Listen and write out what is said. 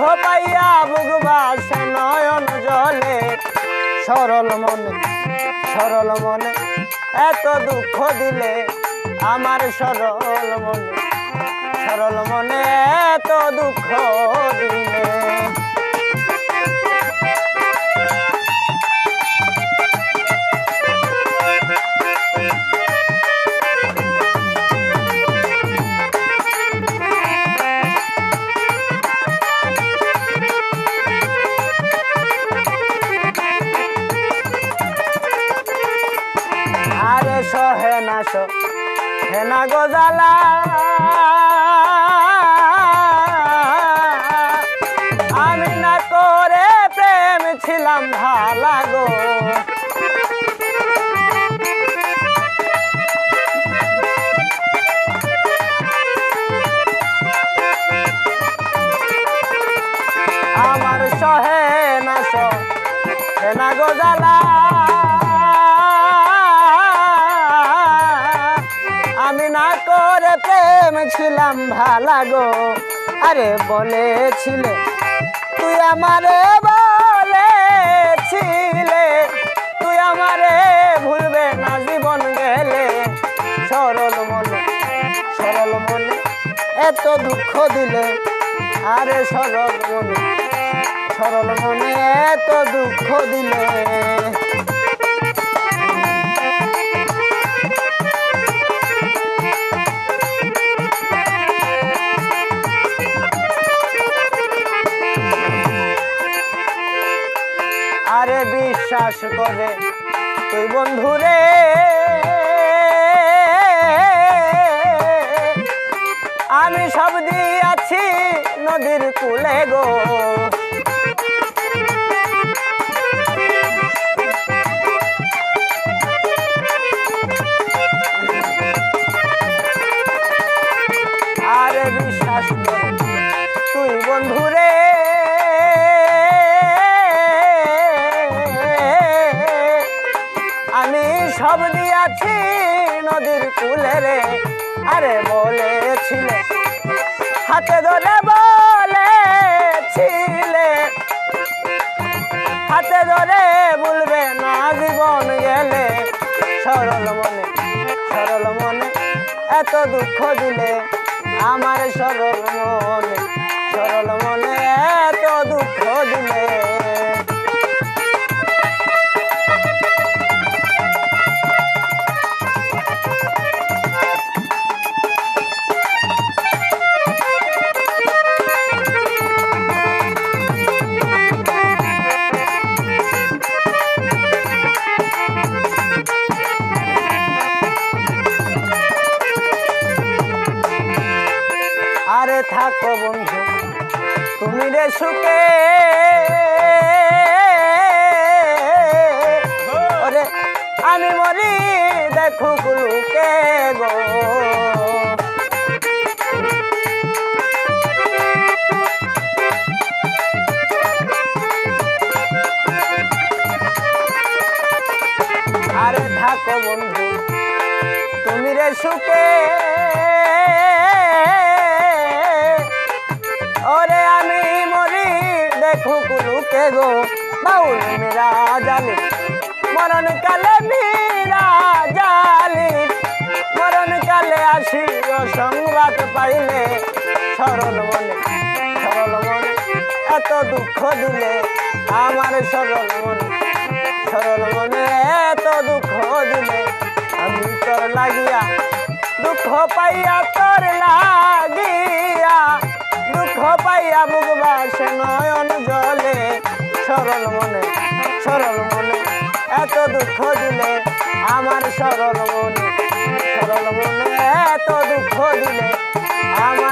দুঃখ পাইয়া বুক বাসে নয়ন জলে। সরল মনে সরল মনে, এত দুঃখ দিলে আমার সরল মনে। সরল মনে, এত দুঃখ দিলে সহে না সহে না গোজালা আমি না করে প্রেম ছিলাম ভালা গো। আমার সহে না সহে না গোজালা প্রেম ছিলাম ভালা গো। আরে বলেছিলে, তুই আমারে বলেছিলে, তুই আমারে ভুলবে না জীবন গেলে। সরল মনে সরল মনে এত দুঃখ দিলে, আরে সরল মনে সরল মনে এত দুঃখ দিলে। বিশ্বাস করে। তুই বন্ধুরে। আমি সব দিয়াছি নদীর কুলে গো। সব দিয়াছি নদীর কুলে রে, আরে বলেছিলে। হাতে ধরে বলেছিলে। হাতে ধরে বলবে না জীবন গেলে। সরল মনে সরল মনে, এত দুঃখ দিলে আমার সরল মনে সরল মনে থাকো বন্ধু। তুমি রে সুখে। ওরে, আমি মরি, দেখো গুলুকে গো। আরে থাকো বন্ধু, তুমি রে সুখে। দেখো কুলুকে গো, বাউল মেরা জালি। মরণ কালে মীরা জালি। মরণ কালে আসি সংবাদ পাইলে সরল মনে সরল মনে, এত দুঃখ দিলে আমার সরল মনে। সরল মনে, এত দুঃখ দিলে আমি তোর লাগিয়া, দুঃখ পাইয়া তোর লাগিয়া দুঃখ পাইয়া বুক বাসে নয়ন জলে। সরল মনে সরল মনে, এত দুঃখ দিলে আমার সরল মনে সরল মনে, এত দুঃখ দিলে আমার